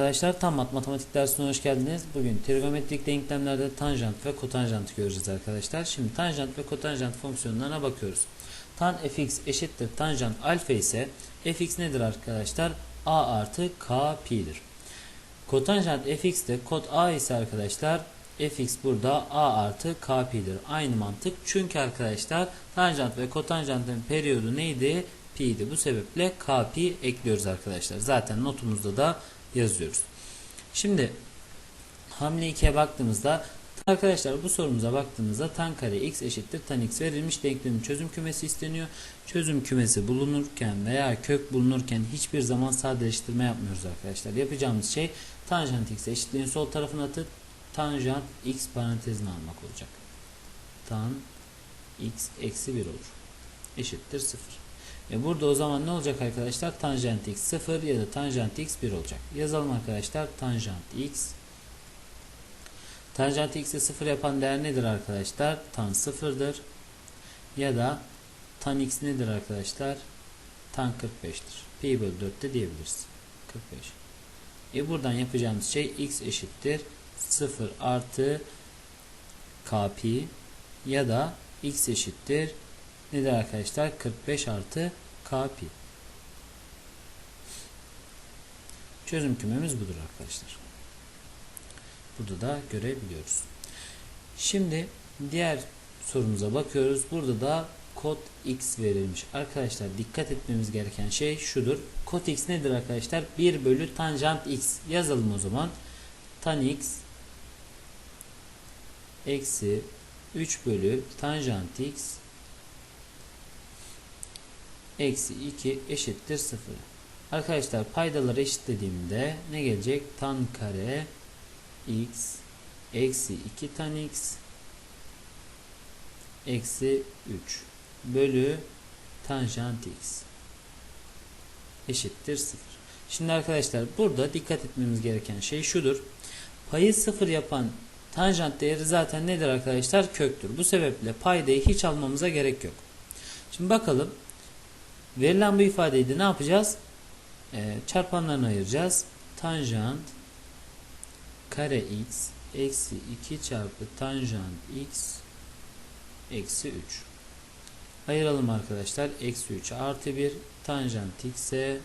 arkadaşlar, tam mat matematik dersine hoş geldiniz. Bugün trigonometrik denklemlerde tanjant ve kotanjantı göreceğiz arkadaşlar. Şimdi tanjant ve kotanjant fonksiyonlarına bakıyoruz. Tan fx eşittir tanjant alfa ise fx nedir arkadaşlar? a artı k pi'dir. Kotanjant fx de kod a ise arkadaşlar fx burada a artı k pi'dir. Aynı mantık. Çünkü arkadaşlar tanjant ve kotanjantın periyodu neydi? Pi'ydi. Bu sebeple k pi ekliyoruz arkadaşlar. Zaten notumuzda da yazıyoruz. Şimdi hamle 2'ye baktığımızda arkadaşlar bu sorumuza baktığımızda tan kare x eşittir tan x verilmiş denklemin çözüm kümesi isteniyor. Çözüm kümesi bulunurken veya kök bulunurken hiçbir zaman sadeleştirme yapmıyoruz arkadaşlar. Yapacağımız şey tanjant x eşitliğin sol tarafına atıp tanjant x parantezine almak olacak. Tan x eksi 1 olur. Eşittir 0. E burada o zaman ne olacak arkadaşlar? Tanjant x 0 ya da tanjant x 1 olacak. Yazalım arkadaşlar. Tanjant x Tanjant x'i 0 yapan değer nedir arkadaşlar? Tan 0'dır. Ya da tan x nedir arkadaşlar? Tan 45'tir. Pi bölü 4 de diyebiliriz. 45. E buradan yapacağımız şey x eşittir 0 artı k pi ya da x eşittir nedir arkadaşlar? 45 artı k pi. Çözüm kümemiz budur arkadaşlar. Burada da görebiliyoruz. Şimdi diğer sorumuza bakıyoruz. Burada da kod x verilmiş. Arkadaşlar dikkat etmemiz gereken şey şudur. Kod x nedir arkadaşlar? 1 bölü tanjant x. Yazalım o zaman. Tan x eksi 3 bölü tanjant x eksi 2 eşittir 0. Arkadaşlar paydaları eşitlediğimde ne gelecek? Tan kare x eksi 2 tan x eksi 3 bölü tanjant x eşittir 0. Şimdi arkadaşlar burada dikkat etmemiz gereken şey şudur. Payı 0 yapan tanjant değeri zaten nedir arkadaşlar? Köktür. Bu sebeple paydayı hiç almamıza gerek yok. Şimdi bakalım. Verilen bu ifadeyi de ne yapacağız? Ee, çarpanlarına ayıracağız. Tanjant kare x eksi 2 çarpı tanjant x eksi 3. Ayıralım arkadaşlar. Eksi 3 artı 1 tanjant x'e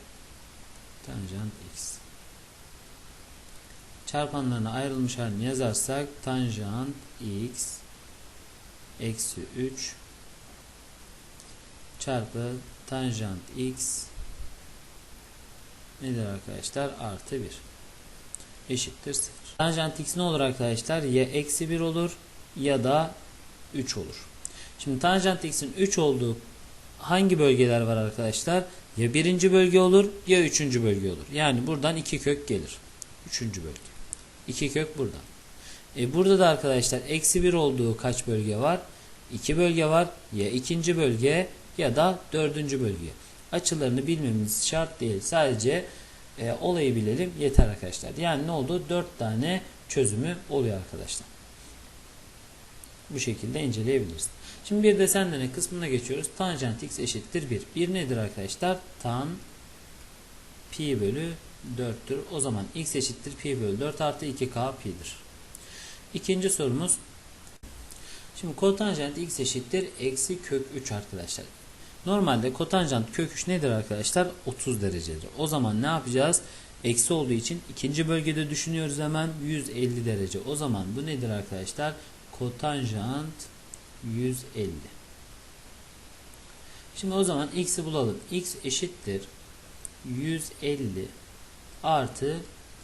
tanjant x. Çarpanlarına ayrılmış halini yazarsak tanjant x eksi 3 çarpı tanjant x nedir arkadaşlar? Artı 1 eşittir 0. Tanjant x ne olur arkadaşlar? Ya eksi 1 olur ya da 3 olur. Şimdi tanjant x'in 3 olduğu hangi bölgeler var arkadaşlar? Ya birinci bölge olur ya üçüncü bölge olur. Yani buradan iki kök gelir. Üçüncü bölge. İki kök buradan. E burada da arkadaşlar eksi 1 olduğu kaç bölge var? 2 bölge var. Ya ikinci bölge ya da dördüncü bölge. Açılarını bilmemiz şart değil. Sadece e, olayı bilelim yeter arkadaşlar. Yani ne oldu? 4 tane çözümü oluyor arkadaşlar. Bu şekilde inceleyebiliriz. Şimdi bir de sendene kısmına geçiyoruz. Tanjant x eşittir 1. 1 nedir arkadaşlar? Tan pi bölü 4'tür. O zaman x eşittir pi bölü 4 artı 2k pi'dir. İkinci sorumuz. Şimdi kotanjant x eşittir eksi kök 3 arkadaşlar. Normalde kotanjant kök 3 nedir arkadaşlar? 30 derecedir. O zaman ne yapacağız? Eksi olduğu için ikinci bölgede düşünüyoruz hemen 150 derece. O zaman bu nedir arkadaşlar? Kotanjant 150. Şimdi o zaman x'i bulalım. x eşittir 150 artı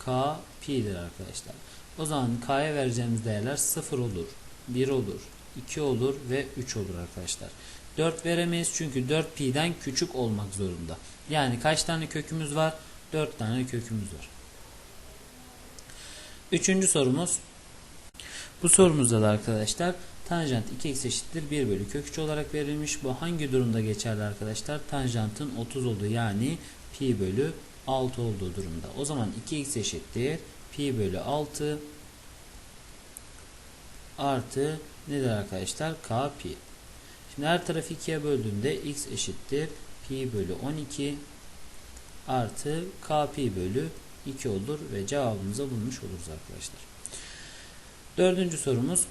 k pi'dir arkadaşlar. O zaman k'ya vereceğimiz değerler 0 olur, 1 olur, 2 olur ve 3 olur arkadaşlar. 4 veremeyiz çünkü 4 pi'den küçük olmak zorunda. Yani kaç tane kökümüz var? 4 tane kökümüz var. Üçüncü sorumuz. Bu sorumuzda da arkadaşlar tanjant 2x eşittir 1 bölü kök 3 olarak verilmiş. Bu hangi durumda geçerli arkadaşlar? Tanjantın 30 olduğu yani pi bölü 6 olduğu durumda. O zaman 2x eşittir pi bölü 6 artı nedir arkadaşlar? k pi. Şimdi her tarafı 2'ye böldüğümde x eşittir pi bölü 12 artı k pi bölü 2 olur ve cevabımızı bulmuş oluruz arkadaşlar. Dördüncü sorumuz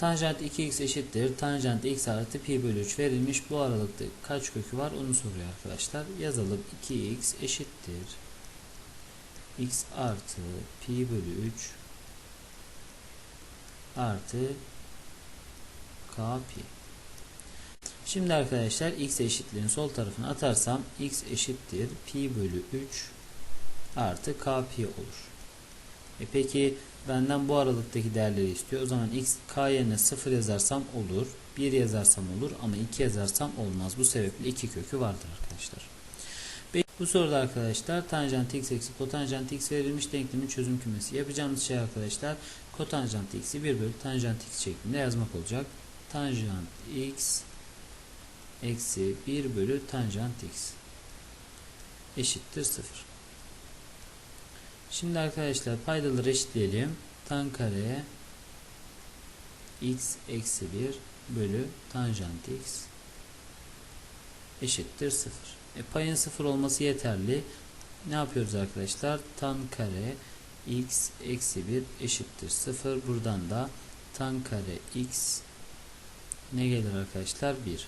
Tanjant 2x eşittir. Tanjant x artı pi bölü 3 verilmiş. Bu aralıkta kaç kökü var onu soruyor arkadaşlar. Yazalım 2x eşittir. x artı pi bölü 3 artı pi. Şimdi arkadaşlar x eşitliğin sol tarafına atarsam x eşittir pi bölü 3 artı k pi olur. E peki benden bu aralıktaki değerleri istiyor. O zaman x k yerine 0 yazarsam olur. 1 yazarsam olur ama 2 yazarsam olmaz. Bu sebeple 2 kökü vardır arkadaşlar. Bu soruda arkadaşlar tanjant x eksi kotanjant x verilmiş denklemin çözüm kümesi. Yapacağımız şey arkadaşlar kotanjant x'i 1 bölü tanjant x şeklinde yazmak olacak. Tanjant x eksi 1 bölü tanjant x eşittir 0. Şimdi arkadaşlar paydaları eşitleyelim. Tan kare x eksi 1 bölü tanjant x eşittir 0. E, payın 0 olması yeterli. Ne yapıyoruz arkadaşlar? Tan kare x eksi 1 eşittir 0. Buradan da tan kare x ne gelir arkadaşlar? 1.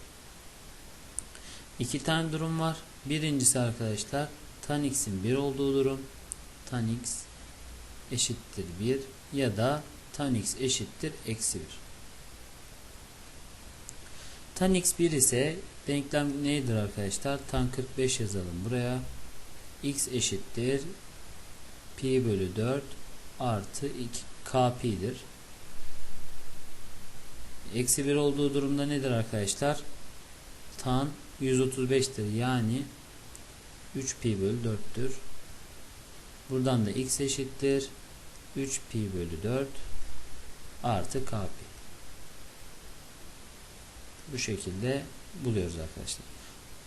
İki tane durum var. Birincisi arkadaşlar tan x'in 1 olduğu durum. Tan x eşittir 1 ya da tan x eşittir eksi 1. Tan x 1 ise denklem nedir arkadaşlar? Tan 45 yazalım buraya. x eşittir pi bölü 4 artı 2 k pi'dir. Eksi 1 olduğu durumda nedir arkadaşlar? Tan 135'tir. Yani 3 pi bölü 4'tür. Buradan da x eşittir 3 pi bölü 4 artı k pi. Bu şekilde buluyoruz arkadaşlar.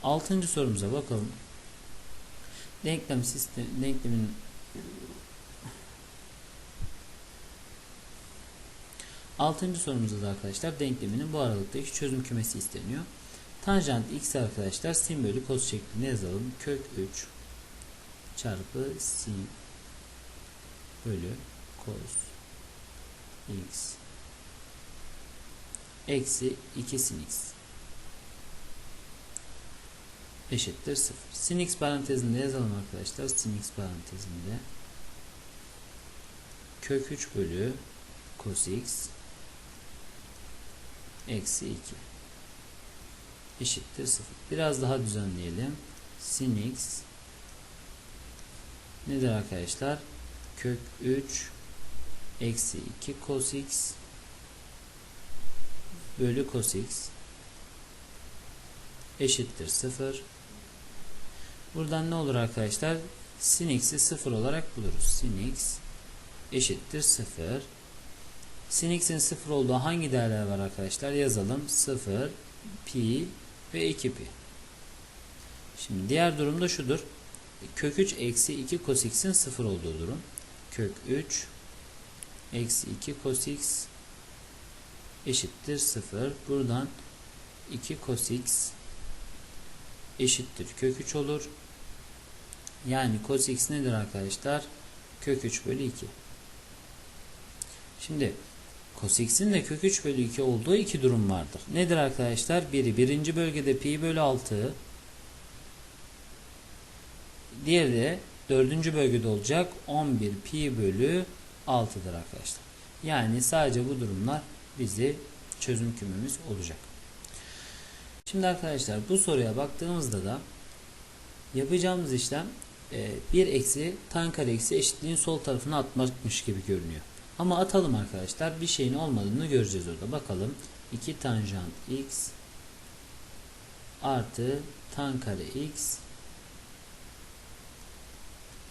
Altıncı sorumuza bakalım. Denklem sistem denklemin Altıncı sorumuzda da arkadaşlar denkleminin bu aralıktaki çözüm kümesi isteniyor. Tanjant x arkadaşlar sin bölü kos şeklinde yazalım. Kök 3 çarpı sin bölü cos x eksi 2 sin x eşittir 0. Sin x parantezinde yazalım arkadaşlar. Sin x parantezinde kök 3 bölü cos x eksi 2 eşittir 0. Biraz daha düzenleyelim. Sin x nedir arkadaşlar? Kök 3 eksi 2 cos x bölü cos x eşittir 0. Buradan ne olur arkadaşlar? Sin x'i 0 olarak buluruz. Sin x eşittir 0. Sin x'in 0 olduğu hangi değerler var arkadaşlar? Yazalım. 0, pi ve 2 pi. Şimdi diğer durumda şudur. Kök 3 eksi 2 cos x'in 0 olduğu durum. Kök 3 eksi 2 cos x eşittir 0. Buradan 2 cos x eşittir kök 3 olur. Yani cos x nedir arkadaşlar? Kök 3 bölü 2. Şimdi cos x'in de kök 3 bölü 2 olduğu iki durum vardır. Nedir arkadaşlar? Biri birinci bölgede pi bölü 6 diğeri de dördüncü bölgede olacak 11 pi bölü 6'dır arkadaşlar. Yani sadece bu durumlar bizi çözüm kümemiz olacak. Şimdi arkadaşlar bu soruya baktığımızda da yapacağımız işlem 1 eksi tan kare eksi eşitliğin sol tarafına atmakmış gibi görünüyor. Ama atalım arkadaşlar. Bir şeyin olmadığını göreceğiz orada. Bakalım. 2 tanjant x artı tan kare x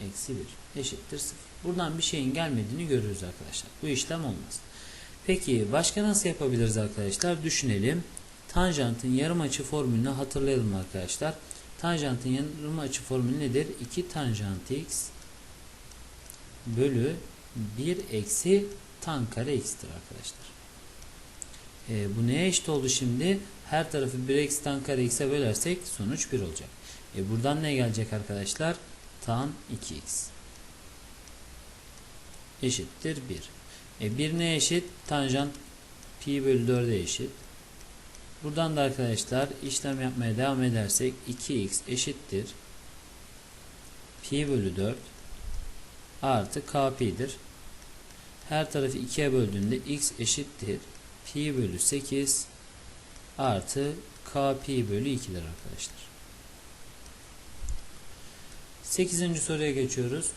eksi 1 eşittir 0. Buradan bir şeyin gelmediğini görürüz arkadaşlar. Bu işlem olmaz. Peki başka nasıl yapabiliriz arkadaşlar? Düşünelim. Tanjantın yarım açı formülünü hatırlayalım arkadaşlar. Tanjantın yarım açı formülü nedir? 2 tanjant x bölü 1 eksi tan kare x'tir arkadaşlar. E, bu neye eşit oldu şimdi? Her tarafı 1 eksi tan kare x'e bölersek sonuç 1 olacak. E, buradan ne gelecek arkadaşlar? tan 2x eşittir 1. E 1 ne eşit? Tanjant pi bölü 4'e eşit. Buradan da arkadaşlar işlem yapmaya devam edersek 2x eşittir pi bölü 4 artı k pi'dir. Her tarafı 2'ye böldüğünde x eşittir pi bölü 8 artı k pi bölü 2'dir arkadaşlar. 8. soruya geçiyoruz.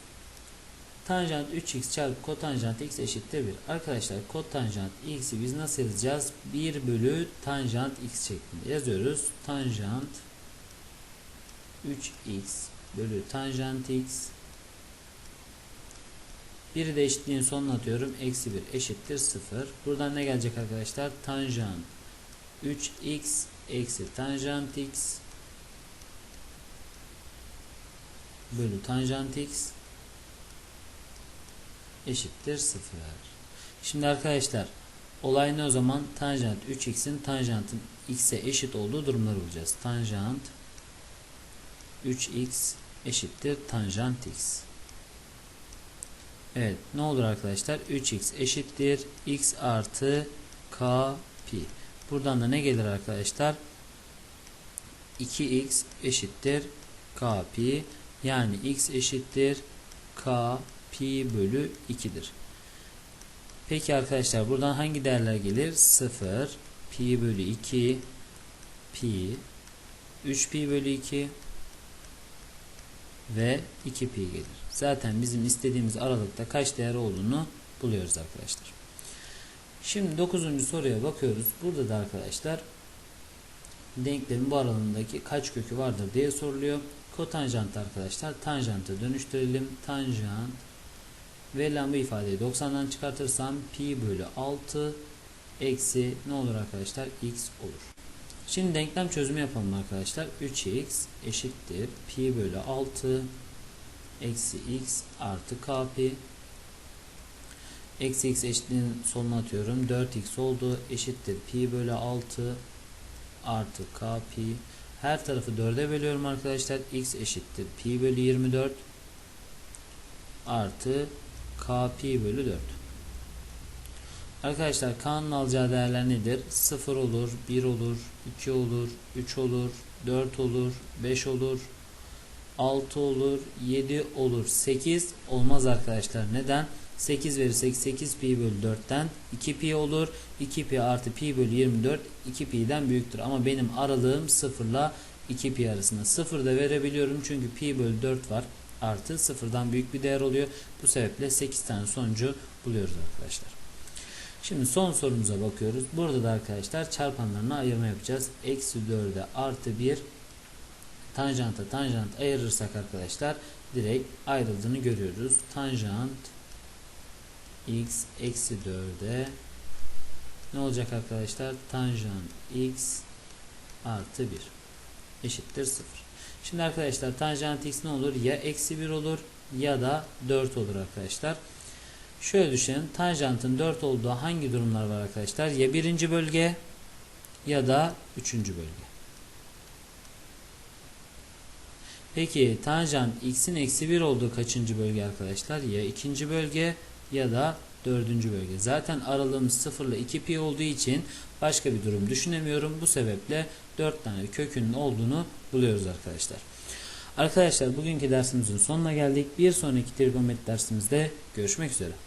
Tanjant 3x çarpı kotanjant x eşittir 1. Arkadaşlar kotanjant x'i biz nasıl yazacağız? 1 bölü tanjant x şeklinde yazıyoruz. Tanjant 3x bölü tanjant x 1'i de eşitliğin sonuna atıyorum. Eksi 1 eşittir 0. Buradan ne gelecek arkadaşlar? Tanjant 3x eksi tanjant x bölü tanjant x eşittir 0. Şimdi arkadaşlar olay ne o zaman? Tanjant 3x'in tanjantın x'e eşit olduğu durumları bulacağız. Tanjant 3x eşittir tanjant x. Evet ne olur arkadaşlar? 3x eşittir x artı k pi. Buradan da ne gelir arkadaşlar? 2x eşittir k pi. Yani x eşittir k pi bölü 2'dir. Peki arkadaşlar buradan hangi değerler gelir? 0, pi bölü 2, pi, 3 pi bölü 2 ve 2 pi gelir. Zaten bizim istediğimiz aralıkta kaç değer olduğunu buluyoruz arkadaşlar. Şimdi 9. soruya bakıyoruz. Burada da arkadaşlar denklemin bu aralığındaki kaç kökü vardır diye soruluyor. Kotanjant arkadaşlar tanjantı dönüştürelim. Tanjant verilen bu ifadeyi 90'dan çıkartırsam pi bölü 6 eksi ne olur arkadaşlar x olur. Şimdi denklem çözümü yapalım arkadaşlar. 3x eşittir pi bölü 6 eksi x artı k pi eksi x eşitliğinin sonuna atıyorum. 4x oldu eşittir pi bölü 6 artı k pi her tarafı 4'e bölüyorum arkadaşlar. x eşittir pi bölü 24 artı k pi bölü 4. Arkadaşlar k'nın alacağı değerler nedir? 0 olur, 1 olur, 2 olur, 3 olur, 4 olur, 5 olur, 6 olur, 7 olur, 8 olmaz arkadaşlar. Neden? 8 verirsek 8 pi bölü 4'ten 2 pi olur. 2 pi artı pi bölü 24 2 pi'den büyüktür. Ama benim aralığım 0 ile 2 pi arasında. 0 da verebiliyorum çünkü pi bölü 4 var. Artı sıfırdan büyük bir değer oluyor. Bu sebeple 8 tane sonucu buluyoruz arkadaşlar. Şimdi son sorumuza bakıyoruz. Burada da arkadaşlar çarpanlarına ayırma yapacağız. Eksi 4'e artı 1 tanjanta tanjant ayırırsak arkadaşlar direkt ayrıldığını görüyoruz. Tanjant x eksi 4'e ne olacak arkadaşlar? Tanjant x artı 1 eşittir 0. Şimdi arkadaşlar tanjant x ne olur? Ya eksi 1 olur ya da 4 olur arkadaşlar. Şöyle düşünün. Tanjantın 4 olduğu hangi durumlar var arkadaşlar? Ya birinci bölge ya da üçüncü bölge. Peki tanjant x'in eksi 1 olduğu kaçıncı bölge arkadaşlar? Ya ikinci bölge ya da dördüncü bölge. Zaten aralığımız 0 ile 2 pi olduğu için başka bir durum düşünemiyorum. Bu sebeple 4 tane kökünün olduğunu buluyoruz arkadaşlar. Arkadaşlar bugünkü dersimizin sonuna geldik. Bir sonraki trigonometri dersimizde görüşmek üzere.